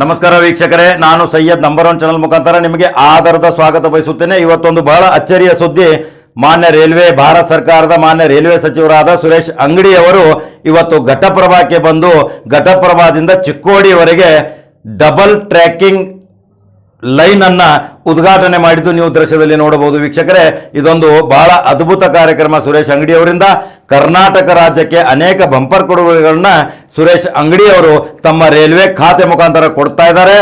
ನಮಸ್ಕಾರ ವೀಕ್ಷಕರೇ, ನಾನು ಸೈಯದ್ ನಂಬರ್ ಒನ್ ಚಾನಲ್ ಮುಖಾಂತರ ನಿಮಗೆ ಆಧಾರದ ಸ್ವಾಗತ ಬಯಸುತ್ತೇನೆ. ಇವತ್ತೊಂದು ಬಹಳ ಅಚ್ಚರಿಯ ಸುದ್ದಿ. ಮಾನ್ಯ ರೈಲ್ವೆ, ಭಾರತ ಸರ್ಕಾರದ ಮಾನ್ಯ ರೈಲ್ವೆ ಸಚಿವರಾದ ಸುರೇಶ್ ಅಂಗಡಿ ಅವರು ಇವತ್ತು ಘಟಪ್ರಭಾಕ್ಕೆ ಬಂದು, ಘಟಪ್ರಭಾದಿಂದ ಚಿಕ್ಕೋಡಿವರೆಗೆ ಡಬಲ್ ಟ್ರ್ಯಾಕಿಂಗ್ ಲೈನ್ ಅನ್ನ ಉದ್ಘಾಟನೆ ಮಾಡಿದ್ದು ನೀವು ದೃಶ್ಯದಲ್ಲಿ ನೋಡಬಹುದು ವೀಕ್ಷಕರೇ. ಇದೊಂದು ಬಹಳ ಅದ್ಭುತ ಕಾರ್ಯಕ್ರಮ ಸುರೇಶ್ ಅಂಗಡಿ ಅವರಿಂದ. ಕರ್ನಾಟಕ ರಾಜ್ಯಕ್ಕೆ ಅನೇಕ ಬಂಪರ್ ಕೊಡುಗೆಗಳನ್ನ ಸುರೇಶ್ ಅಂಗಡಿ ಅವರು ತಮ್ಮ ರೈಲ್ವೆ ಖಾತೆ ಮುಖಾಂತರ ಕೊಡ್ತಾ ಇದ್ದಾರೆ.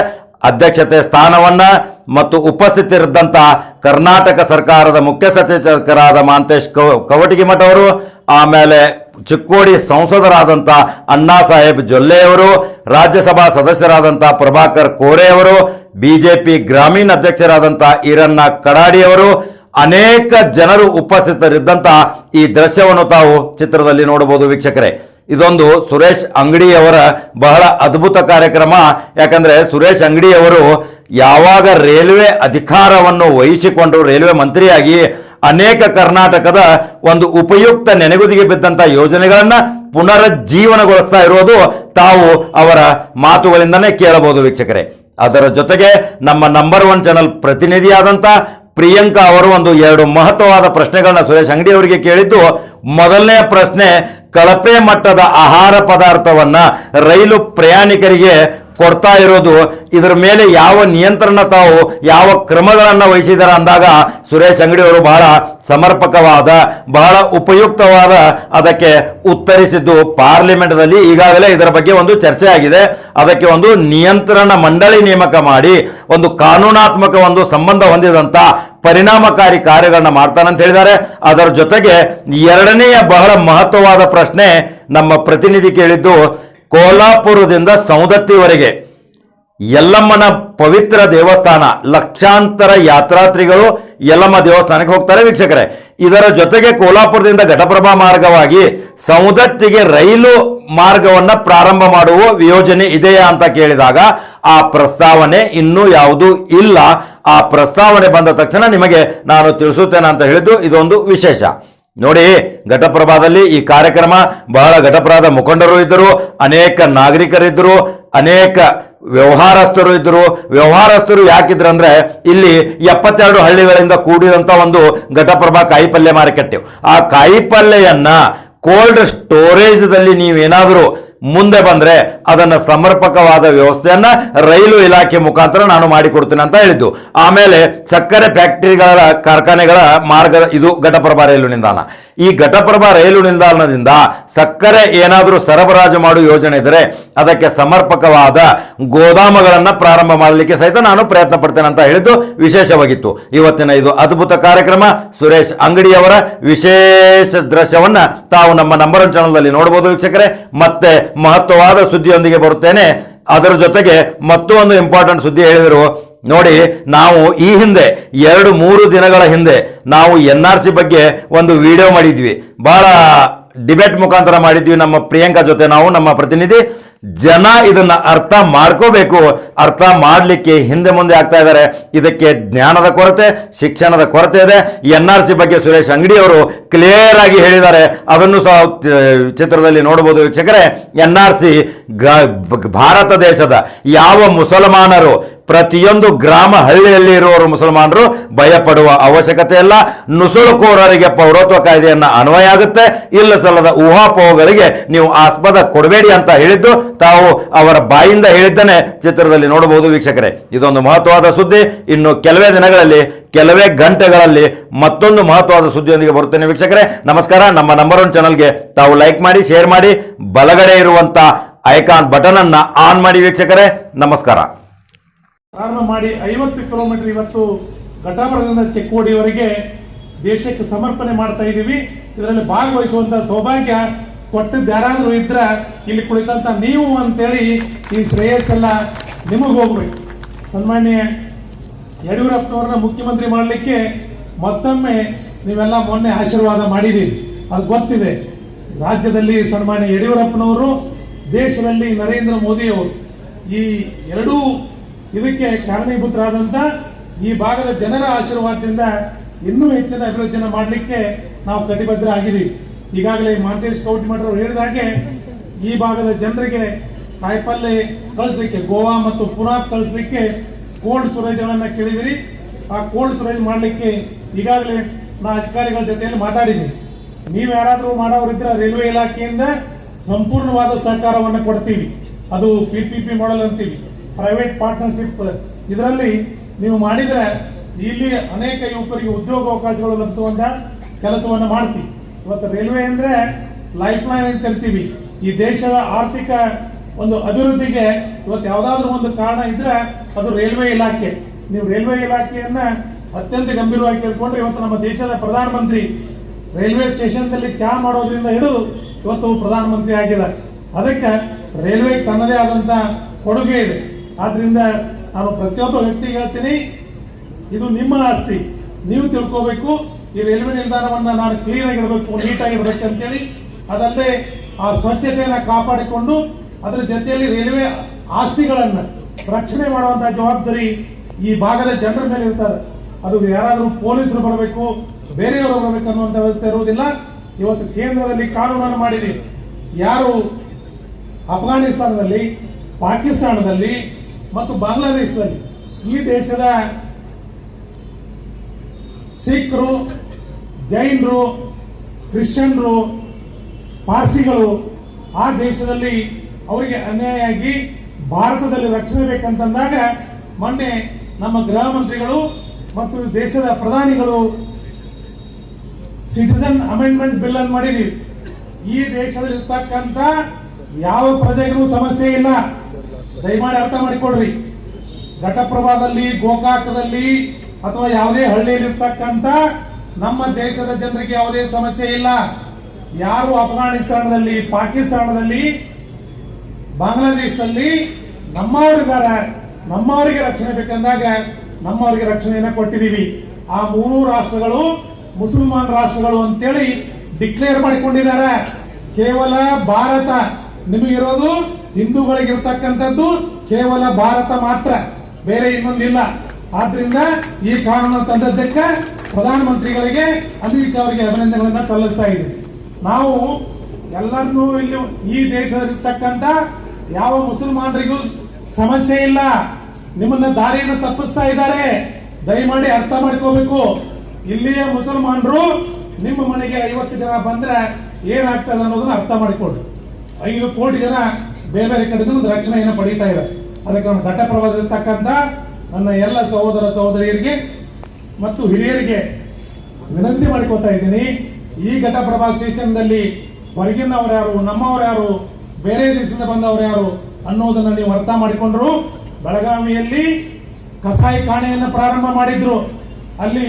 ಅಧ್ಯಕ್ಷತೆ ಸ್ಥಾನವನ್ನ ಮತ್ತು ಉಪಸ್ಥಿತಿರಿದ್ದಂತ ಕರ್ನಾಟಕ ಸರ್ಕಾರದ ಮುಖ್ಯ ಸಚೇತಕರಾದ ಮಾಂತೇಶ್ ಕವ- ಕವಟಗಿಮಠ ಅವರು, ಆಮೇಲೆ ಚಿಕ್ಕೋಡಿ ಸಂಸದರಾದಂಥ ಅಣ್ಣಾ ಸಾಹೇಬ್ ಜೊಲ್ಲೆಯವರು ರಾಜ್ಯಸಭಾ ಸದಸ್ಯರಾದಂಥ ಪ್ರಭಾಕರ್ ಕೋರೆ ಅವರು, ಬಿಜೆಪಿ ಗ್ರಾಮೀಣ ಅಧ್ಯಕ್ಷರಾದಂಥ ಈರಣ್ಣ ಕಡಾಡಿಯವರು ಅನೇಕ ಜನರು ಉಪಸ್ಥಿತರಿದ್ದಂಥ ಈ ದೃಶ್ಯವನ್ನು ತಾವು ಚಿತ್ರದಲ್ಲಿ ನೋಡಬಹುದು ವೀಕ್ಷಕರೇ. ಇದೊಂದು ಸುರೇಶ್ ಅಂಗಡಿಯವರ ಬಹಳ ಅದ್ಭುತ ಕಾರ್ಯಕ್ರಮ. ಯಾಕಂದ್ರೆ ಸುರೇಶ್ ಅಂಗಡಿಯವರು ಯಾವಾಗ ರೈಲ್ವೆ ಅಧಿಕಾರವನ್ನು ವಹಿಸಿಕೊಂಡು ರೈಲ್ವೆ ಮಂತ್ರಿಯಾಗಿ ಅನೇಕ ಕರ್ನಾಟಕದ ಒಂದು ಉಪಯುಕ್ತ ನೆನೆಗುದಿಗೆ ಬಿದ್ದಂತ ಯೋಜನೆಗಳನ್ನ ಪುನರುಜ್ಜೀವನಗೊಳಿಸ್ತಾ ಇರೋದು ತಾವು ಅವರ ಮಾತುಗಳಿಂದನೇ ಕೇಳಬಹುದು ವೀಕ್ಷಕರೇ. ಅದರ ಜೊತೆಗೆ ನಮ್ಮ ನಂಬರ್ ಒನ್ ಚಾನಲ್ ಪ್ರತಿನಿಧಿಯಾದಂಥ ಪ್ರಿಯಾಂಕಾ ಅವರು ಒಂದು ಎರಡು ಮಹತ್ವವಾದ ಪ್ರಶ್ನೆಗಳನ್ನ ಸುರೇಶ್ ಅಂಗಡಿ ಅವರಿಗೆ ಕೇಳಿದ್ದು, ಮೊದಲನೇ ಪ್ರಶ್ನೆ, ಕಳಪೆ ಮಟ್ಟದ ಆಹಾರ ಪದಾರ್ಥವನ್ನ ರೈಲು ಪ್ರಯಾಣಿಕರಿಗೆ ಕೊಡ್ತಾ ಇರೋದು, ಇದರ ಮೇಲೆ ಯಾವ ನಿಯಂತ್ರಣ ತಾವು, ಯಾವ ಕ್ರಮಗಳನ್ನು ವಹಿಸಿದಾರ ಅಂದಾಗ ಸುರೇಶ್ ಅಂಗಡಿ ಅವರು ಬಹಳ ಸಮರ್ಪಕವಾದ, ಬಹಳ ಉಪಯುಕ್ತವಾದ ಅದಕ್ಕೆ ಉತ್ತರಿಸಿದ್ದು ಪಾರ್ಲಿಮೆಂಟ್ನಲ್ಲಿ ಈಗಾಗಲೇ ಇದರ ಬಗ್ಗೆ ಒಂದು ಚರ್ಚೆ ಆಗಿದೆ ಅದಕ್ಕೆ ಒಂದು ನಿಯಂತ್ರಣ ಮಂಡಳಿ ನೇಮಕ ಮಾಡಿ, ಒಂದು ಕಾನೂನಾತ್ಮಕ ಒಂದು ಸಂಬಂಧ ಹೊಂದಿದಂತ ಪರಿಣಾಮಕಾರಿ ಕಾರ್ಯಗಳನ್ನ ಮಾಡ್ತಾನಂತ ಹೇಳಿದ್ದಾರೆ. ಅದರ ಜೊತೆಗೆ ಎರಡನೆಯ ಬಹಳ ಮಹತ್ವವಾದ ಪ್ರಶ್ನೆ ನಮ್ಮ ಪ್ರತಿನಿಧಿ ಕೇಳಿದ್ದು ಕೋಲಾಪುರದಿಂದ ಸೌದತ್ತಿವರೆಗೆ ಯಲ್ಲಮ್ಮನ ಪವಿತ್ರ ದೇವಸ್ಥಾನ, ಲಕ್ಷಾಂತರ ಯಾತ್ರಾತ್ರಿಗಳು ಯಲ್ಲಮ್ಮ ದೇವಸ್ಥಾನಕ್ಕೆ ಹೋಗ್ತಾರೆ ವೀಕ್ಷಕರೇ. ಇದರ ಜೊತೆಗೆ ಕೋಲಾಪುರದಿಂದ ಘಟಪ್ರಭಾ ಮಾರ್ಗವಾಗಿ ಸೌದತ್ತಿಗೆ ರೈಲು ಮಾರ್ಗವನ್ನ ಪ್ರಾರಂಭ ಮಾಡುವ ಯೋಜನೆ ಇದೆಯಾ ಅಂತ ಕೇಳಿದಾಗ, ಆ ಪ್ರಸ್ತಾವನೆ ಇನ್ನೂ ಯಾವುದೂ ಇಲ್ಲ. ಆ ಪ್ರಸ್ತಾವನೆ ಬಂದ ತಕ್ಷಣ ನಿಮಗೆ ನಾನು ತಿಳಿಸುತ್ತೇನೆ ಅಂತ ಹೇಳಿದ್ದು ಇದೊಂದು ವಿಶೇಷ. ನೋಡಿ, ಘಟಪ್ರಭಾದಲ್ಲಿ ಈ ಕಾರ್ಯಕ್ರಮ, ಬಹಳ ಘಟಪ್ರಭಾದ ಮುಖಂಡರು ಇದ್ದರು, ಅನೇಕ ನಾಗರಿಕರಿದ್ದರು, ಅನೇಕ ವ್ಯವಹಾರಸ್ಥರು ಇದ್ದರು. ವ್ಯವಹಾರಸ್ಥರು ಯಾಕಿದ್ರು ಅಂದ್ರೆ ಇಲ್ಲಿ ಎಪ್ಪತ್ತೆರಡು ಹಳ್ಳಿಗಳಿಂದ ಕೂಡಿದಂತ ಒಂದು ಘಟಪ್ರಭಾ ಕಾಯಿಪಲ್ಯ ಮಾರುಕಟ್ಟೆ ಆ ಕಾಯಿಪಲ್ಯನ್ನ ಕೋಲ್ಡ್ ಸ್ಟೋರೇಜ್ದಲ್ಲಿ ನೀವೇನಾದರೂ ಮುಂದೆ ಬಂದ್ರೆ ಅದನ್ನ ಸಮರ್ಪಕವಾದ ವ್ಯವಸ್ಥೆಯನ್ನ ರೈಲು ಇಲಾಖೆ ಮುಖಾಂತರ ನಾನು ಮಾಡಿಕೊಡ್ತೇನೆ ಅಂತ ಹೇಳಿದ್ದು. ಆಮೇಲೆ ಸಕ್ಕರೆ ಫ್ಯಾಕ್ಟರಿಗಳ ಕಾರ್ಖಾನೆಗಳ ಮಾರ್ಗ ಇದು ಘಟಪ್ರಭಾ ರೈಲು ನಿಲ್ದಾಣ. ಈ ಘಟಪ್ರಭಾ ರೈಲು ನಿಲ್ದಾಣದಿಂದ ಸಕ್ಕರೆ ಏನಾದರೂ ಸರಬರಾಜು ಮಾಡುವ ಯೋಜನೆ ಇದ್ದರೆ ಅದಕ್ಕೆ ಸಮರ್ಪಕವಾದ ಗೋದಾಮುಗಳನ್ನು ಪ್ರಾರಂಭ ಮಾಡಲಿಕ್ಕೆ ಸಹಿತ ನಾನು ಪ್ರಯತ್ನ ಪಡ್ತೇನೆ ಅಂತ ಹೇಳಿದ್ದು ವಿಶೇಷವಾಗಿತ್ತು. ಇವತ್ತಿನ ಇದು ಅದ್ಭುತ ಕಾರ್ಯಕ್ರಮ. ಸುರೇಶ್ ಅಂಗಡಿಯವರ ವಿಶೇಷ ದೃಶ್ಯವನ್ನು ತಾವು ನಮ್ಮ ನಂಬರ್ ಒನ್ ಚಾನಲ್ನಲ್ಲಿ ನೋಡಬಹುದು ವೀಕ್ಷಕರೇ. ಮತ್ತೆ ಮಹತ್ವವಾದ ಸುದ್ದಿಯೊಂದಿಗೆ ಬರುತ್ತೇನೆ. ಅದರ ಜೊತೆಗೆ ಮತ್ತೊಂದು ಇಂಪಾರ್ಟೆಂಟ್ ಸುದ್ದಿ ಹೇಳಿದರು. ನೋಡಿ, ನಾವು ಈ ಹಿಂದೆ, ಎರಡು ಮೂರು ದಿನಗಳ ಹಿಂದೆ ನಾವು ಎನ್ ಆರ್ ಸಿ ಬಗ್ಗೆ ಒಂದು ವಿಡಿಯೋ ಮಾಡಿದ್ವಿ. ಬಹಳ ಡಿಬೇಟ್ ಮುಖಾಂತರ ಮಾಡಿದ್ವಿ ನಮ್ಮ ಪ್ರಿಯಾಂಕಾ ಜೊತೆ ನಾವು, ನಮ್ಮ ಪ್ರತಿನಿಧಿ. ಜನ ಇದನ್ನ ಅರ್ಥ ಮಾಡ್ಕೋಬೇಕು. ಅರ್ಥ ಮಾಡಲಿಕ್ಕೆ ಹಿಂದೆ ಮುಂದೆ ಆಗ್ತಾ ಇದ್ದಾರೆ. ಇದಕ್ಕೆ ಜ್ಞಾನದ ಕೊರತೆ, ಶಿಕ್ಷಣದ ಕೊರತೆ ಇದೆ. ಎನ್ ಆರ್ ಸಿ ಬಗ್ಗೆ ಸುರೇಶ್ ಅಂಗಡಿ ಅವರು ಕ್ಲಿಯರ್ ಆಗಿ ಹೇಳಿದ್ದಾರೆ. ಅದನ್ನು ಸಹ ಚಿತ್ರದಲ್ಲಿ ನೋಡಬಹುದು ವೀಕ್ಷಕರೇ. ಎನ್ ಆರ್ ಸಿ ಭಾರತ ದೇಶದ ಯಾವ ಮುಸಲ್ಮಾನರು ಪ್ರತಿಯೊಂದು ಗ್ರಾಮ ಹಳ್ಳಿಯಲ್ಲಿ ಇರುವವರು ಮುಸಲ್ಮಾನರು ಭಯಪಡುವ ಅವಶ್ಯಕತೆ ಇಲ್ಲ. ನುಸುಳುಕೋರರಿಗೆ ಪೌರತ್ವ ಕಾಯ್ದೆಯನ್ನು ಅನ್ವಯ ಆಗುತ್ತೆ. ಇಲ್ಲ ಸಲ್ಲದ ಊಹಾಪೋಹಗಳಿಗೆ ನೀವು ಆಸ್ಪದ ಕೊಡಬೇಡಿ ಅಂತ ಹೇಳಿದ್ದು, ತಾವು ಅವರ ಬಾಯಿಂದ ಹೇಳಿದ್ದನೆ ಚಿತ್ರದಲ್ಲಿ ನೋಡಬಹುದು ವೀಕ್ಷಕರೇ. ಇದೊಂದು ಮಹತ್ವವಾದ ಸುದ್ದಿ. ಇನ್ನು ಕೆಲವೇ ದಿನಗಳಲ್ಲಿ, ಕೆಲವೇ ಗಂಟೆಗಳಲ್ಲಿ ಮತ್ತೊಂದು ಮಹತ್ವವಾದ ಸುದ್ದಿಯೊಂದಿಗೆ ಬರುತ್ತೇನೆ ವೀಕ್ಷಕರೇ. ನಮಸ್ಕಾರ. ನಮ್ಮ ನಂಬರ್ ಒನ್ ಚಾನಲ್ಗೆ ತಾವು ಲೈಕ್ ಮಾಡಿ ಶೇರ್ ಮಾಡಿ, ಬಲಗಡೆ ಇರುವಂತ ಐಕಾನ್ ಬಟನ್ ಅನ್ನ ಆನ್ ಮಾಡಿ ವೀಕ್ಷಕರೇ. ನಮಸ್ಕಾರ. ಪ್ರಾರಂಭ ಮಾಡಿ ಐವತ್ತು ಕಿಲೋಮೀಟರ್ ಇವತ್ತು ಘಟಾಪುರದಿಂದ ಚೆಕ್ಕೋಡಿವರೆಗೆ ದೇಶಕ್ಕೆ ಸಮರ್ಪಣೆ ಮಾಡ್ತಾ ಇದ್ದೀವಿ. ಇದರಲ್ಲಿ ಭಾಗವಹಿಸುವಂತ ಸೌಭಾಗ್ಯ ಕೊಟ್ಟದ್ದು ಯಾರಾದರೂ ಇದ್ರ ಇಲ್ಲಿ ಕುಳಿತಂತ ನೀವು ಅಂತೇಳಿ ಈ ಶ್ರೇಯಸ್ಸೆಲ್ಲ ನಿಮಗೆ ಹೋಗ್ಬೇಕು. ಸನ್ಮಾನ್ಯ ಯಡಿಯೂರಪ್ಪನವ್ರನ್ನ ಮುಖ್ಯಮಂತ್ರಿ ಮಾಡಲಿಕ್ಕೆ ಮತ್ತೊಮ್ಮೆ ನೀವೆಲ್ಲ ಮೊನ್ನೆ ಆಶೀರ್ವಾದ ಮಾಡಿದ್ದೀರಿ. ಅದು ಗೊತ್ತಿದೆ. ರಾಜ್ಯದಲ್ಲಿ ಸನ್ಮಾನ್ಯ ಯಡಿಯೂರಪ್ಪನವರು, ದೇಶದಲ್ಲಿ ನರೇಂದ್ರ ಮೋದಿಯವರು ಈ ಎರಡೂ ಇದಕ್ಕೆ ಕಾರಣೀಭೂತರಾದಂತ ಈ ಭಾಗದ ಜನರ ಆಶೀರ್ವಾದದಿಂದ ಇನ್ನೂ ಹೆಚ್ಚಿನ ಅಭಿವೃದ್ಧಿಯನ್ನು ಮಾಡಲಿಕ್ಕೆ ನಾವು ಕಟಿಬದ್ಧ ಆಗಿದ್ದೀವಿ ಈಗಾಗಲೇ ಮಾಂತೇಶ್ ಅವರು ಹೇಳಿದ ಹಾಗೆ ಈ ಭಾಗದ ಜನರಿಗೆ ಕಾಯಿಪಲ್ಲೆ ಕಳಿಸಲಿಕ್ಕೆ, ಗೋವಾ ಮತ್ತು ಪುನಾ ಕಳಿಸಲಿಕ್ಕೆ ಕೋಲ್ಡ್ ಸ್ಟೋರೇಜ್ ಕೇಳಿದಿರಿ ಆ ಕೋಲ್ಡ್ ಸ್ಟೋರೇಜ್ ಮಾಡಲಿಕ್ಕೆ ಈಗಾಗಲೇ ನಾ ಅಧಿಕಾರಿಗಳ ಜೊತೆಯಲ್ಲಿ ಮಾತಾಡಿದ್ದೀನಿ. ನೀವು ಯಾರಾದರೂ ಮಾಡೋರಿದ್ರೆ ರೈಲ್ವೆ ಇಲಾಖೆಯಿಂದ ಸಂಪೂರ್ಣವಾದ ಸಹಕಾರವನ್ನು ಕೊಡ್ತೀವಿ. ಅದು ಪಿಪಿಪಿ ಮಾಡಲ್ ಅಂತೀವಿ. ಪ್ರೈವೇಟ್ ಪಾರ್ಟ್ನರ್ಶಿಪ್ ಇದರಲ್ಲಿ ನೀವು ಮಾಡಿದ್ರೆ ಇಲ್ಲಿ ಅನೇಕ ಯುವಕರಿಗೆ ಉದ್ಯೋಗಾವಕಾಶಗಳು ಲಭಿಸುವಂತ ಕೆಲಸವನ್ನು ಮಾಡ್ತೀವಿ. ಇವತ್ತು ರೈಲ್ವೆ ಅಂದ್ರೆ ಲೈಫ್ ಲೈನ್ ಅಂತ ಕರಿತೀವಿ ಈ ದೇಶದ ಆರ್ಥಿಕ ಒಂದು ಅಭಿವೃದ್ಧಿಗೆ ಇವತ್ತು ಯಾವ್ದಾದ್ರು ಒಂದು ಕಾರಣ ಇದ್ರೆ ಅದು ರೈಲ್ವೆ ಇಲಾಖೆ. ನೀವು ರೈಲ್ವೆ ಇಲಾಖೆಯನ್ನ ಅತ್ಯಂತ ಗಂಭೀರವಾಗಿ ಕೇಳ್ಕೊಂಡ್ರೆ ಇವತ್ತು ನಮ್ಮ ದೇಶದ ಪ್ರಧಾನಮಂತ್ರಿ ರೈಲ್ವೆ ಸ್ಟೇಷನ್ದಲ್ಲಿ ಚಾ ಮಾಡೋದ್ರಿಂದ ಹಿಡಿದು ಇವತ್ತು ಪ್ರಧಾನಮಂತ್ರಿ ಆಗಿದ್ದಾರೆ. ಅದಕ್ಕೆ ರೈಲ್ವೆ ತನ್ನದೇ ಆದಂತ ಕೊಡುಗೆ ಇದೆ. ಆದ್ರಿಂದ ನಾನು ಪ್ರತಿಯೊಬ್ಬ ವ್ಯಕ್ತಿಗೆ ಹೇಳ್ತೀನಿ, ಇದು ನಿಮ್ಮ ಆಸ್ತಿ. ನೀವು ತಿಳ್ಕೋಬೇಕು, ಈ ರೈಲ್ವೆ ನಿಲ್ದಾಣವನ್ನ ನಾನು ಕ್ಲೀನ್ ಆಗಿರ್ಬೇಕು ನೀಟ್ ಆಗಿರ್ಬೇಕು ಅಂತೇಳಿ. ಅದಲ್ಲದೆ ಆ ಸ್ವಚ್ಛತೆಯನ್ನ ಕಾಪಾಡಿಕೊಂಡು ಅದರ ಜೊತೆಯಲ್ಲಿ ರೈಲ್ವೆ ಆಸ್ತಿಗಳನ್ನ ರಕ್ಷಣೆ ಮಾಡುವಂತಹ ಜವಾಬ್ದಾರಿ ಈ ಭಾಗದ ಜನರ ಮೇಲೆ ಇರ್ತದೆ. ಅದು ಯಾರಾದರೂ ಪೊಲೀಸರು ಬರಬೇಕು, ಬೇರೆಯವರು ಬರಬೇಕು ಅನ್ನುವಂತ ವ್ಯವಸ್ಥೆ ಇರುವುದಿಲ್ಲ. ಇವತ್ತು ಕೇಂದ್ರದಲ್ಲಿ ಕಾನೂನನ್ನು ಮಾಡಿದೆ. ಯಾರು ಅಫ್ಘಾನಿಸ್ತಾನದಲ್ಲಿ, ಪಾಕಿಸ್ತಾನದಲ್ಲಿ ಮತ್ತು ಬಾಂಗ್ಲಾದೇಶದಲ್ಲಿ ಈ ದೇಶದ ಸಿಖ್ರು, ಜೈನರು, ಕ್ರಿಶ್ಚಿಯನ್ರು, ಪಾರ್ಸಿಗಳು ಆ ದೇಶದಲ್ಲಿ ಅವರಿಗೆ ಅನ್ಯಾಯ ಆಗಿ ಭಾರತದಲ್ಲಿ ರಕ್ಷಣೆ ಬೇಕಂತಂದಾಗ ಮೊನ್ನೆ ನಮ್ಮ ಗೃಹ ಮಂತ್ರಿಗಳು ಮತ್ತು ದೇಶದ ಪ್ರಧಾನಿಗಳು ಸಿಟಿಸನ್ ಅಮೆಂಡ್ಮೆಂಟ್ ಬಿಲ್ ಅನ್ನು ಮಾಡಿದೀವಿ ಈ ದೇಶದಲ್ಲಿ ಇರ್ತಕ್ಕಂತ ಯಾವ ಪ್ರಜೆಗೂ ಸಮಸ್ಯೆ ಇಲ್ಲ. ದಯಮಾಡಿ ಅರ್ಥ ಮಾಡಿಕೊಡ್ರಿ ಘಟಪ್ರಭಾದಲ್ಲಿ, ಗೋಕಾಕದಲ್ಲಿ ಅಥವಾ ಯಾವುದೇ ಹಳ್ಳಿಯಲ್ಲಿ ಇರ್ತಕ್ಕಂತ ನಮ್ಮ ದೇಶದ ಜನರಿಗೆ ಯಾವುದೇ ಸಮಸ್ಯೆ ಇಲ್ಲ. ಯಾರು ಅಫ್ಘಾನಿಸ್ತಾನದಲ್ಲಿ ಪಾಕಿಸ್ತಾನದಲ್ಲಿ, ಬಾಂಗ್ಲಾದೇಶದಲ್ಲಿ ನಮ್ಮವರಿದ್ದಾರೆ. ನಮ್ಮವರಿಗೆ ರಕ್ಷಣೆ ಬೇಕಂದಾಗ ನಮ್ಮವರಿಗೆ ರಕ್ಷಣೆಯನ್ನು ಕೊಟ್ಟಿದ್ದೀವಿ. ಆ ಮೂರು ರಾಷ್ಟ್ರಗಳು ಮುಸಲ್ಮಾನ್ ರಾಷ್ಟ್ರಗಳು ಅಂತೇಳಿ ಡಿಕ್ಲೇರ್ ಮಾಡಿಕೊಂಡಿದ್ದಾರೆ. ಕೇವಲ ಭಾರತ. ನಿಮಗಿರೋದು ಹಿಂದೂಗಳಿಗಿರ್ತಕ್ಕಂಥದ್ದು ಕೇವಲ ಭಾರತ ಮಾತ್ರ, ಬೇರೆ ಇನ್ನೊಂದಿಲ್ಲ. ಆದ್ರಿಂದ ಈ ಕಾನೂನು ತಂದದ್ದಕ್ಕೆ ಪ್ರಧಾನಮಂತ್ರಿಗಳಿಗೆ ಅಮಿತ್ ಶಾ ಅವರಿಗೆ ಅಭಿನಂದನೆಗಳನ್ನ ಸಲ್ಲಿಸ್ತಾ ಇದ್ದೀವಿ ನಾವು ಎಲ್ಲರನ್ನೂ ಇಲ್ಲಿ ಈ ದೇಶದಲ್ಲಿರ್ತಕ್ಕಂಥ ಯಾವ ಮುಸಲ್ಮಾನರಿಗೂ ಸಮಸ್ಯೆ ಇಲ್ಲ. ನಿಮ್ಮನ್ನ ದಾರಿಯನ್ನು ತಪ್ಪಿಸ್ತಾ ಇದ್ದಾರೆ. ದಯಮಾಡಿ ಅರ್ಥ ಮಾಡ್ಕೋಬೇಕು. ಇಲ್ಲಿಯ ಮುಸಲ್ಮಾನರು ನಿಮ್ಮ ಮನೆಗೆ ಐವತ್ತು ಜನ ಬಂದ್ರೆ ಏನಾಗ್ತದೆ ಅನ್ನೋದನ್ನ ಅರ್ಥ ಮಾಡಿಕೊಳ್ಳಿ. ಐದು ಕೋಟಿ ಜನ ಬೇರೆ ಬೇರೆ ಕಡೆ ರಕ್ಷಣೆಯನ್ನು ಪಡೀತಾ ಇವೆ. ಅದಕ್ಕೆ ನಾನು ಘಟಪ್ರಭಾದಲ್ಲಿರ್ತಕ್ಕಂಥ ನನ್ನ ಎಲ್ಲ ಸಹೋದರ ಸಹೋದರಿಯರಿಗೆ ಮತ್ತು ಹಿರಿಯರಿಗೆ ವಿನಂತಿ ಮಾಡ್ಕೊತಾ ಇದ್ದೀನಿ. ಈ ಘಟಪ್ರಭಾ ಸ್ಟೇಷನ್ದಲ್ಲಿ ಹೊರಗಿನವ್ರು ಯಾರು, ನಮ್ಮವ್ರು ಯಾರು, ಬೇರೆ ದೇಶದಿಂದ ಬಂದವರು ಯಾರು ಅನ್ನೋದನ್ನ ನೀವು ಅರ್ಥ ಮಾಡಿಕೊಂಡ್ರು. ಬೆಳಗಾವಿಯಲ್ಲಿ ಕಸಾಯಿ ಕಾಣೆಯನ್ನ ಪ್ರಾರಂಭ ಮಾಡಿದ್ರು. ಅಲ್ಲಿ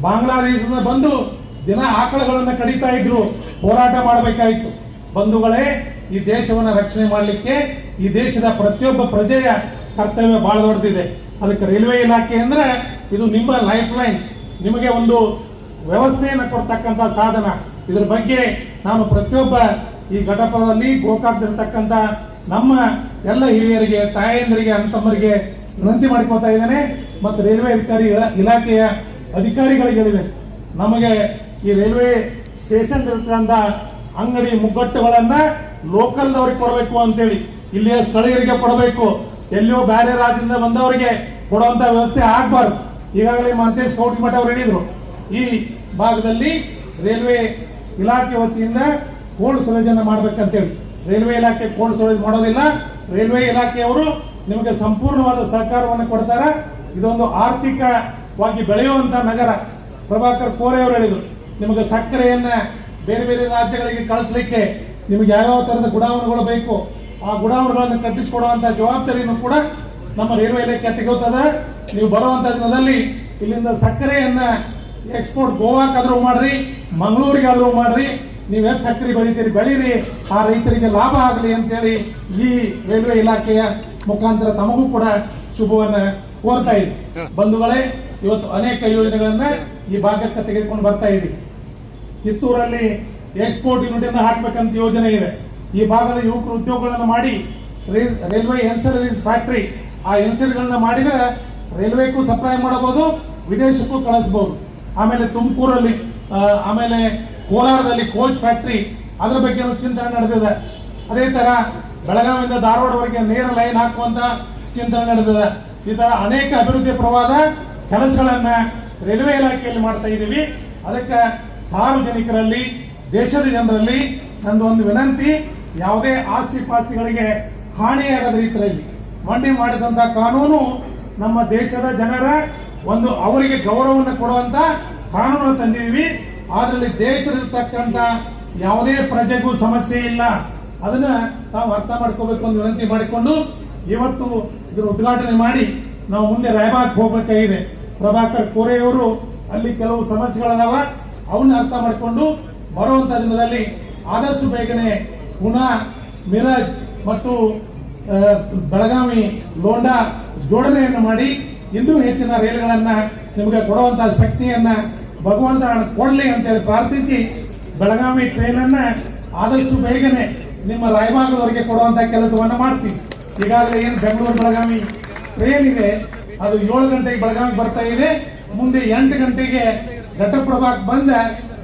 ಬಾಂಗ್ಲಾದೇಶದಿಂದ ಬಂದು ದಿನ ಆಕಳಗಳನ್ನ ಕಡಿತಾ ಇದ್ರು. ಹೋರಾಟ ಮಾಡಬೇಕಾಯಿತು. ಬಂಧುಗಳೇ ಈ ದೇಶವನ್ನ ರಕ್ಷಣೆ ಮಾಡಲಿಕ್ಕೆ ಈ ದೇಶದ ಪ್ರತಿಯೊಬ್ಬ ಪ್ರಜೆಯ ಕರ್ತವ್ಯ ಬಹಳ ದೊಡ್ಡದಿದೆ. ಅದಕ್ಕೆ ರೈಲ್ವೆ ಇಲಾಖೆ ಅಂದ್ರೆ ಇದು ನಿಮ್ಮ ಲೈಫ್ ಲೈನ್ ನಿಮಗೆ ಒಂದು ವ್ಯವಸ್ಥೆಯನ್ನು ಕೊಡ್ತಕ್ಕಂತ ಸಾಧನ. ಇದ್ರ ಬಗ್ಗೆ ನಾನು ಪ್ರತಿಯೊಬ್ಬ ಈ ಘಟಪದಲ್ಲಿ ಗೋಕಾಕ್ತಿರ್ತಕ್ಕಂಥ ನಮ್ಮ ಎಲ್ಲ ಹಿರಿಯರಿಗೆ, ತಾಯಂದರಿಗೆ, ಅಣ್ಣತಮ್ಮರಿಗೆ ವಿನಂತಿ ಮಾಡ್ಕೊತಾ ಇದ್ದೇನೆ. ಮತ್ತು ರೈಲ್ವೆ ಅಧಿಕಾರಿ ಇಲಾಖೆಯ ಅಧಿಕಾರಿಗಳಿಗೆ ಹೇಳಿದೆ. ನಮಗೆ ಈ ರೈಲ್ವೆ ಸ್ಟೇಷನ್ ಇರ್ತಕ್ಕಂಥ ಅಂಗಡಿ ಮುಗ್ಗಟ್ಟುಗಳನ್ನ ಲೋಕಲ್ದವ್ರಿಗೆ ಕೊಡಬೇಕು ಅಂತೇಳಿ. ಇಲ್ಲಿಯ ಸ್ಥಳೀಯರಿಗೆ ಕೊಡಬೇಕು. ಎಲ್ಲಿಯೋ ಬೇರೆ ರಾಜ್ಯದಿಂದ ಬಂದವರಿಗೆ ಕೊಡುವಂತ ವ್ಯವಸ್ಥೆ ಆಗ್ಬಾರ್ದು. ಈಗಾಗಲೇ ಮಂತೇಶ್ ಕೌಟಿಮಠ ಅವರು ಹೇಳಿದ್ರು. ಈ ಭಾಗದಲ್ಲಿ ರೈಲ್ವೆ ಇಲಾಖೆ ವತಿಯಿಂದ ಕೋಲ್ಡ್ ಸ್ಟೋರೇಜ್ ಅನ್ನ ಮಾಡ್ಬೇಕಂತೇಳಿ. ರೈಲ್ವೆ ಇಲಾಖೆ ಕೋಲ್ಡ್ ಸ್ಟೋರೇಜ್ ಮಾಡೋದಿಲ್ಲ. ರೈಲ್ವೆ ಇಲಾಖೆಯವರು ನಿಮಗೆ ಸಂಪೂರ್ಣವಾದ ಸಹಕಾರವನ್ನು ಕೊಡ್ತಾರೆ. ಇದೊಂದು ಆರ್ಥಿಕವಾಗಿ ಬೆಳೆಯುವಂತ ನಗರ. ಪ್ರಭಾಕರ್ ಕೋರೆ ಅವರು ಹೇಳಿದ್ರು. ನಿಮಗೆ ಸಕ್ಕರೆಯನ್ನ ಬೇರೆ ಬೇರೆ ರಾಜ್ಯಗಳಿಗೆ ಕಳಿಸ್ಲಿಕ್ಕೆ ನಿಮಗೆ ಯಾವ್ಯಾವ ತರದ ಗುಡಾವಣೆಗಳು ಬೇಕು, ಆ ಗುಡಾವಣೆಗಳನ್ನು ಕಟ್ಟಿಸಿಕೊಡುವಂತ ಜವಾಬ್ದಾರಿಯನ್ನು ಕೂಡ ನಮ್ಮ ರೈಲ್ವೆ ಇಲಾಖೆ ತೆಗೆಯುತ್ತದೆ ನೀವು ಬರುವಂತ ದಿನದಲ್ಲಿ ಇಲ್ಲಿಂದ ಸಕ್ಕರೆಯನ್ನ ಎಕ್ಸ್ಪೋರ್ಟ್ ಗೋವಾಕಾದ್ರೂ ಮಾಡ್ರಿ ಮಂಗಳೂರಿಗಾದ್ರೂ ಮಾಡ್ರಿ ನೀವೆಷ್ಟು ಸಕ್ಕರೆ ಬೆಳಿತೀರಿ, ಬೆಳೀರಿ, ಆ ರೈತರಿಗೆ ಲಾಭ ಆಗಲಿ ಅಂತೇಳಿ ಈ ರೈಲ್ವೆ ಇಲಾಖೆಯ ಮುಖಾಂತರ ತಮಗೂ ಕೂಡ ಶುಭವನ್ನ ಕೋರ್ತಾ ಇದೆ ಬಂಧುಗಳೇ, ಇವತ್ತು ಅನೇಕ ಯೋಜನೆಗಳನ್ನ ಈ ಭಾಗಕ್ಕೆ ತೆಗೆದುಕೊಂಡು ಬರ್ತಾ ಇದ್ದೀವಿ ಕಿತ್ತೂರಲ್ಲಿ ಎಕ್ಸ್ಪೋರ್ಟ್ ಯೂನಿಟ್ ಅನ್ನು ಹಾಕಬೇಕಂತ ಯೋಜನೆ ಇದೆ. ಈ ಭಾಗದ ಯುವಕರು ಉದ್ಯೋಗಗಳನ್ನು ಮಾಡಿ ರೈಲ್ವೆ ಎನ್ಸರೀಸ್ ಫ್ಯಾಕ್ಟರಿ, ಆ ಎನ್ಸರಿಗಳನ್ನ ಮಾಡಿದ್ರೆ ರೈಲ್ವೆಗೂ ಸಪ್ಲೈ ಮಾಡಬಹುದು, ವಿದೇಶಕ್ಕೂ ಕಳಿಸಬಹುದು. ಆಮೇಲೆ ತುಮಕೂರಲ್ಲಿ ಆಮೇಲೆ ಕೋಲಾರದಲ್ಲಿ ಕೋಚ್ ಫ್ಯಾಕ್ಟರಿ, ಅದರ ಬಗ್ಗೆ ಚಿಂತನೆ ನಡೆದಿದೆ. ಅದೇ ತರ ಬೆಳಗಾವಿಯಿಂದ ಧಾರವಾಡವರೆಗೆ ನೇರ ಲೈನ್ ಹಾಕುವಂತ ಚಿಂತನೆ ನಡೆದಿದೆ. ಈ ತರ ಅನೇಕ ಅಭಿವೃದ್ಧಿ ಪ್ರವಾದ ಕೆಲಸಗಳನ್ನ ರೈಲ್ವೆ ಇಲಾಖೆಯಲ್ಲಿ ಮಾಡ್ತಾ ಇದ್ದೀವಿ ಅದಕ್ಕೆ ಸಾರ್ವಜನಿಕರಲ್ಲಿ ದೇಶದ ಜನರಲ್ಲಿ ನಂದು ಒಂದು ವಿನಂತಿ, ಯಾವುದೇ ಆಸ್ತಿ ಪಾಸ್ತಿಗಳಿಗೆ ಹಾನಿಯಾಗದ ರೀತಿಯಲ್ಲಿ. ಮಂಡಿ ಮಾಡಿದಂತ ಕಾನೂನು ನಮ್ಮ ದೇಶದ ಜನರ ಒಂದು ಅವರಿಗೆ ಗೌರವವನ್ನು ಕೊಡುವಂತ ಕಾನೂನು ತಂದಿದ್ದೀವಿ. ಅದರಲ್ಲಿ ದೇಶದಲ್ಲಿರ್ತಕ್ಕಂಥ ಯಾವುದೇ ಪ್ರಜೆಗೂ ಸಮಸ್ಯೆ ಇಲ್ಲ. ಅದನ್ನ ತಾವು ಅರ್ಥ ಮಾಡ್ಕೋಬೇಕು ಅಂತ ವಿನಂತಿ ಮಾಡಿಕೊಂಡು ಇವತ್ತು ಇದರ ಉದ್ಘಾಟನೆ ಮಾಡಿ ನಾವು ಮುಂದೆ ರಾಯಬಾಗ್ ಹೋಗ್ಬೇಕಾಗಿದೆ. ಪ್ರಭಾಕರ್ ಕೋರೆಯವರು ಅಲ್ಲಿ ಕೆಲವು ಸಮಸ್ಯೆಗಳದಾವ, ಅವನ್ನ ಅರ್ಥ ಮಾಡಿಕೊಂಡು ಬರುವಂತ ದಿನದಲ್ಲಿ ಆದಷ್ಟು ಬೇಗನೆ ಪುನಾ, ಮಿರಾಜ್ ಮತ್ತು ಬೆಳಗಾವಿ ಲೋಂಡಾ ಜೋಡಣೆಯನ್ನು ಮಾಡಿ ಇನ್ನೂ ಹೆಚ್ಚಿನ ರೈಲುಗಳನ್ನ ನಿಮಗೆ ಕೊಡುವಂತಹ ಶಕ್ತಿಯನ್ನ ಭಗವಂತ ಕೊಡಲಿ ಅಂತೇಳಿ ಪ್ರಾರ್ಥಿಸಿ ಬೆಳಗಾವಿ ಟ್ರೈನ್ ಅನ್ನ ಆದಷ್ಟು ಬೇಗನೆ ನಿಮ್ಮ ರಾಯಭಾಗದವರೆಗೆ ಕೊಡುವಂತಹ ಕೆಲಸವನ್ನು ಮಾಡ್ತೀವಿ. ಈಗಾಗಲೇ ಏನು ಬೆಂಗಳೂರು, ಬೆಳಗಾವಿ ಟ್ರೈನ್ ಇದೆ, ಅದು ಏಳು ಗಂಟೆಗೆ ಬೆಳಗಾವಿ ಬರ್ತಾ ಇದೆ. ಮುಂದೆ ಎಂಟು ಗಂಟೆಗೆ ಘಟಪ್ರಭಾಕ್ ಬಂದ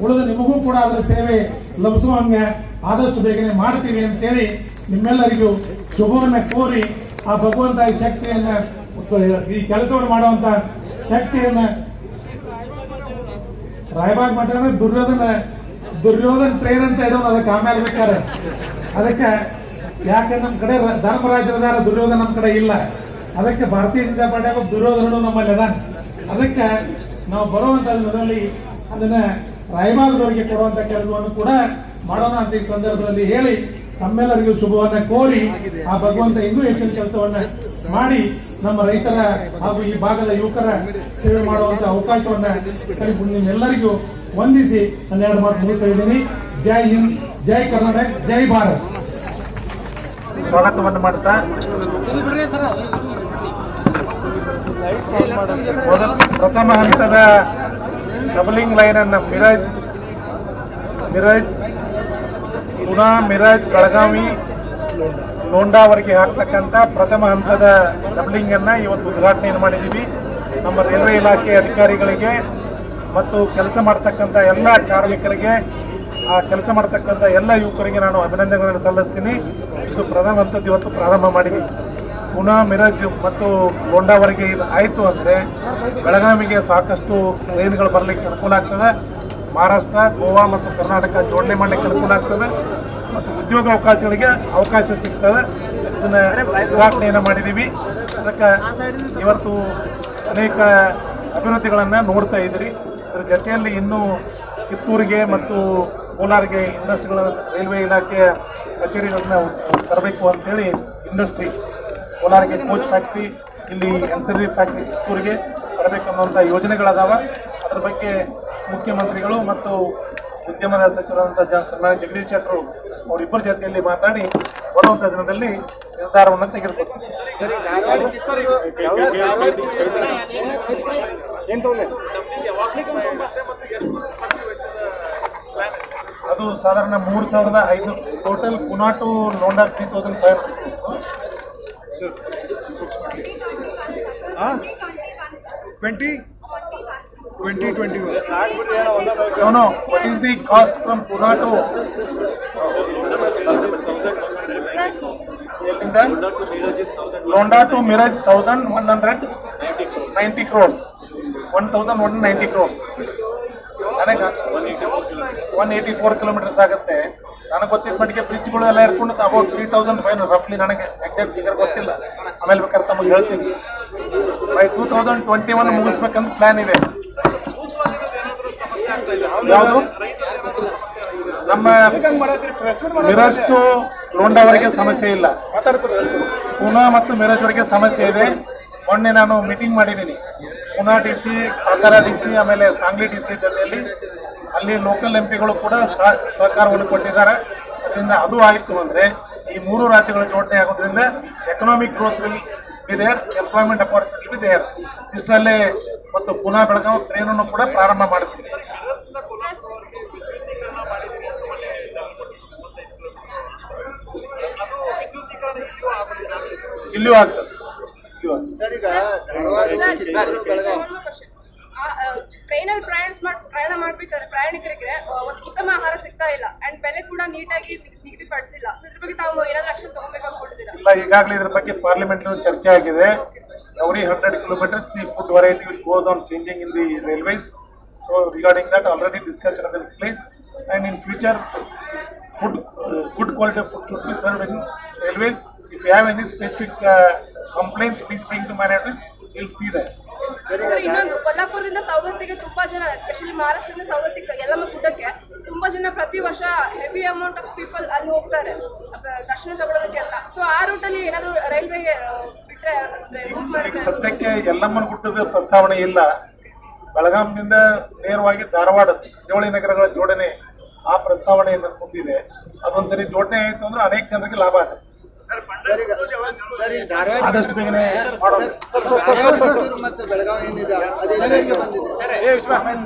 ಉಳಿದ ನಿಮಗೂ ಕೂಡ ಅದರ ಸೇವೆ ಲಭಿಸುವಂಗೆ ಆದಷ್ಟು ಬೇಗನೆ ಮಾಡ್ತೀವಿ ಅಂತೇಳಿ ನಿಮ್ಮೆಲ್ಲರಿಗೂ ಶುಭವನ್ನ ಕೋರಿ ಆ ಭಗವಂತ ಈ ಶಕ್ತಿಯನ್ನ ಈ ಕೆಲಸವನ್ನು ಮಾಡುವಂತ ಶಕ್ತಿಯನ್ನ ರಾಯಬಾಗ್ ಮಠ ದುರ್ಯೋಧನ ದುರ್ಯೋಧನ ಟ್ರೈನ್ ಅಂತ ಹೇಳೋದು ಅದಕ್ಕೆ ಆಮೇಲೆ ಬೇಕಾರೆ ಅದಕ್ಕೆ ಯಾಕೆ ನಮ್ಮ ಕಡೆ ಧರ್ಮರಾಜರದಾರ ದುರ್ಯೋಧನ ನಮ್ಮ ಕಡೆ ಇಲ್ಲ. ಅದಕ್ಕೆ ಭಾರತೀಯ ಜನತಾ ಪಾರ್ಟಿ ದುರ್ಯೋಧನ ನಮ್ಮಲ್ಲಿ ಅದಕ್ಕೆ ನಾವು ಬರುವಂತ ಅದನ್ನ ರಾಯಬಾಗದವರಿಗೆ ಕೊಡುವಂತ ಕೆಲಸವನ್ನು ಕೂಡ ಮಾಡೋಣ ಅಂತ ಈ ಸಂದರ್ಭದಲ್ಲಿ ಹೇಳಿ ತಮ್ಮೆಲ್ಲರಿಗೂ ಶುಭವನ್ನ ಕೋರಿ ಆ ಭಗವಂತ ಇನ್ನೂ ಹೆಚ್ಚಿನ ಕೆಲಸವನ್ನ ಮಾಡಿ ನಮ್ಮ ರೈತರ ಹಾಗೂ ಈ ಭಾಗದ ಯುವಕರ ಸೇವೆ ಮಾಡುವಂತ ಅವಕಾಶವನ್ನ ಕಲಿಸಿ ನಿಮ್ಮೆಲ್ಲರಿಗೂ ವಂದಿಸಿ ಹನ್ನೆರಡು ಮಾತು ಮುಗಿತಾ ಇದ್ದೀನಿ. ಜೈ ಹಿಂದ್, ಜೈ ಕರ್ನಾಟಕ, ಜೈ ಭಾರತ್. ಸ್ವಾಗತವನ್ನು ಮಾಡ್ತಾ. ಪ್ರಥಮ ಹಂತದ ಡಬಲಿಂಗ್ ಲೈನ್ ಅನ್ನ ಮಿರಾಜ್ ಮಿರಾಜ್, ಪುನಾ, ಮಿರಾಜ್ ಬೆಳಗಾವಿ ಲೋಂಡಾವರೆಗೆ ಹಾಕ್ತಕ್ಕಂಥ ಪ್ರಥಮ ಹಂತದ ಡಬ್ಲಿಂಗ್ ಅನ್ನ ಇವತ್ತು ಉದ್ಘಾಟನೆಯನ್ನು ಮಾಡಿದ್ದೀವಿ. ನಮ್ಮ ರೈಲ್ವೆ ಇಲಾಖೆ ಅಧಿಕಾರಿಗಳಿಗೆ ಮತ್ತು ಕೆಲಸ ಮಾಡ್ತಕ್ಕಂಥ ಎಲ್ಲ ಕಾರ್ಮಿಕರಿಗೆ, ಆ ಕೆಲಸ ಮಾಡ್ತಕ್ಕಂಥ ಎಲ್ಲ ಯುವಕರಿಗೆ ನಾನು ಅಭಿನಂದನೆಗಳನ್ನು ಸಲ್ಲಿಸ್ತೀನಿ. ಇದು ಪ್ರಥಮ ಹಂತದ ಇವತ್ತು ಪ್ರಾರಂಭ ಮಾಡಿದ್ವಿ ಪುನಃ ಮಿರಜ್ ಮತ್ತು ಗೊಂಡಾವರೆಗೆ ಇದು ಆಯಿತು ಅಂದರೆ ಬೆಳಗಾವಿಗೆ ಸಾಕಷ್ಟು ಟ್ರೈನ್ಗಳು ಬರಲಿಕ್ಕೆ ಅನುಕೂಲ ಆಗ್ತದೆ. ಮಹಾರಾಷ್ಟ್ರ, ಗೋವಾ ಮತ್ತು ಕರ್ನಾಟಕ ಜೋಡಣೆ ಮಾಡಲಿಕ್ಕೆ ಅನುಕೂಲ ಆಗ್ತದೆ. ಮತ್ತು ಉದ್ಯೋಗ ಅವಕಾಶಗಳಿಗೆ ಅವಕಾಶ ಸಿಗ್ತದೆ. ಇದನ್ನು ಉದ್ಘಾಟನೆಯನ್ನು ಮಾಡಿದ್ದೀವಿ ಅದಕ್ಕೆ ಇವತ್ತು ಅನೇಕ ಅಭಿವೃದ್ಧಿಗಳನ್ನು ನೋಡ್ತಾ ಇದ್ದೀರಿ. ಅದರ ಜೊತೆಯಲ್ಲಿ ಇನ್ನೂ ಕಿತ್ತೂರಿಗೆ ಮತ್ತು ಕೋಲಾರಿಗೆ ಇಂಡಸ್ಟ್ರಿಗಳನ್ನು ರೈಲ್ವೆ ಇಲಾಖೆಯ ಕಚೇರಿಗಳನ್ನ ತರಬೇಕು ಅಂತೇಳಿ ಇಂಡಸ್ಟ್ರಿ ಕೋಲಾರಿಗೆ ಕೋಚ್ ಫ್ಯಾಕ್ಟ್ರಿ ಇಲ್ಲಿ ಎನ್ಸರಿ ಫ್ಯಾಕ್ಟ್ರಿ ಕಿತ್ತೂರಿಗೆ ತರಬೇಕನ್ನುವಂಥ ಯೋಜನೆಗಳದಾವ. ಅದ್ರ ಬಗ್ಗೆ ಮುಖ್ಯಮಂತ್ರಿಗಳು ಮತ್ತು ಉದ್ಯಮದ ಸಚಿವರಾದಂಥ ಜ ಸನ್ಮಾನ್ಯ ಜಗದೀಶ್ ಶೆಟ್ಟರು ಅವರಿಬ್ಬರ ಜೊತೆಯಲ್ಲಿ ಮಾತಾಡಿ ಬರುವಂಥ ದಿನದಲ್ಲಿ ನಿರ್ಧಾರವನ್ನು ತೆಗೆದುಕೊಂಡು ಅದು ಸಾಧಾರಣ ಮೂರು ಸಾವಿರದ ಐದು total Pune to Londa three thousand five twenty twenty twenty one No, no. What is the cost from Pune to ಎಲ್ಲಿಂದ Londa to Miraj thousand one hundred ninety crores one thousand one ninety crores ನನಗೆ one eighty four kilometres ಆಗುತ್ತೆ ನನಗೆ ಗೊತ್ತಿದ್ದ ಮಟ್ಟಿಗೆ ಬ್ರಿಡ್ಜ್ಗಳು ಎಲ್ಲ ಇಟ್ಕೊಂಡು about three thousand five ರಫ್ಲಿ ನನಗೆ ಎಕ್ಸಾಕ್ಟ್ ಫಿಗರ್ ಗೊತ್ತಿಲ್ಲ. ಆಮೇಲೆ ಬೇಕಾದ್ರೆ ತಮಗೆ ಹೇಳ್ತೀನಿ. By two thousand twenty one ಮುಗಿಸ್ಬೇಕಂತ plan ಇದೆ. ಯಾವುದು? ನಮ್ಮ ಮಿರಾಜ್ ಟು ಲೋಂಡಾವರೆಗೆ ಸಮಸ್ಯೆ ಇಲ್ಲ. ಪುನಾ ಮತ್ತು ಮಿರಾಜ್ ವರೆಗೆ ಸಮಸ್ಯೆ ಇದೆ. ಮೊನ್ನೆ ನಾನು ಮೀಟಿಂಗ್ ಮಾಡಿದ್ದೀನಿ. Pune D C Satara D C, ಆಮೇಲೆ ಸಾಂಗ್ಲಿ ಡಿ ಸಿ ಜೊತೆಯಲ್ಲಿ. ಅಲ್ಲಿ ಲೋಕಲ್ ಎಂ ಪಿಗಳು ಕೂಡ ಸಹ- ಸಹಕಾರವನ್ನು ಕೊಟ್ಟಿದ್ದಾರೆ. ಅದರಿಂದ ಅದು ಆಯಿತು ಅಂದರೆ ಈ ಮೂರು ರಾಜ್ಯಗಳ ಜೋಡಣೆ ಆಗೋದ್ರಿಂದ economic growth will be there employment opportunity be there ಇಷ್ಟರಲ್ಲೇ ಮತ್ತು ಪುನಃ ಬೆಳಗಾವಿ ಟ್ರೈನನ್ನು ಕೂಡ ಪ್ರಾರಂಭ ಮಾಡ್ತೀವಿ ಇಲ್ಲಿಯೂ ಆಗ್ತದೆ. ಇಲ್ಲಿಯೂ ಆಗ್ತದೆ. ಟ್ರೈನಲ್ಲಿ ಪ್ರಯಾಣ ಮಾಡ್, ಪ್ರಯಾಣ ಮಾಡ್ಬೇಕಾದ್ರೆ ಪ್ರಯಾಣಿಕರಿಗೆ ಒಂದು ಉತ್ತಮ ಆಹಾರ ಸಿಗ್ತಾ ಇಲ್ಲ. ಅಂಡ್ ಬೆಲೆ ಕೂಡ ನೀಟಾಗಿ ನಿಗದಿಪಡಿಸಿಲ್ಲ. ಪಡಿಸಿಲ್ಲ ಸೊ ಇದ್ರ ಬಗ್ಗೆ ತಾವು ಏನಾದ್ರು ಆಕ್ಷನ್ ತಗೋಬೇಕು ಇಲ್ಲ, ಈಗಾಗಲೇ ಇದ್ರ ಬಗ್ಗೆ ಪಾರ್ಲಿಮೆಂಟ್ ಚರ್ಚೆ ಆಗಿದೆ. Every hundred kilometres the food variety will goes on changing in the railways so regarding that already discussion at place and in future food good quality food should be serve in railways if you have any specific complaint please bring to my please will see my ಇನ್ನೊಂದು ಕೊಲ್ಲಾಪುರದಿಂದ ಸವದತ್ತಿಗೆ ತುಂಬಾ ಜನ especially ಮಹಾರಾಷ್ಟ್ರದಿಂದ Savadatti Yellamma ಗುಡ್ಡಕ್ಕೆ ತುಂಬಾ ಜನ ಪ್ರತಿ ವರ್ಷ heavy amount of people ಅಲ್ಲಿ ಹೋಗ್ತಾರೆ ದರ್ಶನ ತಗೊಳ್ಳೋದಕ್ಕೆ ಎಲ್ಲ. ಸೊ ಆ ರೂಟ್ ಅಲ್ಲಿ ಏನಾದ್ರು ರೈಲ್ವೆ ಬಿಟ್ಟರೆ ಸದ್ಯಕ್ಕೆ ಎಲ್ಲಮ್ಮನ ಗುಡ್ಡದ ಪ್ರಸ್ತಾವನೆ ಇಲ್ಲ. ಬೆಳಗಾಂದಿಂದ ನೇರವಾಗಿ ಧಾರವಾಡ ಜವಳಿ ನಗರಗಳ ಜೋಡಣೆ ಆ ಪ್ರಸ್ತಾವನೆ ಮುಂದಿದೆ. ಅದೊಂದ್ಸರಿ ಜೋಡಣೆ ಆಯಿತು ಅಂದ್ರೆ ಅನೇಕ ಜನರಿಗೆ ಲಾಭ ಆಗುತ್ತೆ. ಆದಷ್ಟು ಬೇಗನೆ ಮಾಡೋಣ ಮತ್ತು ಬೆಳಗಾವಿ ಏನಿದೆ ಅದು ಎಲ್ಲರಿಗೆ ಬಂದಿದೆ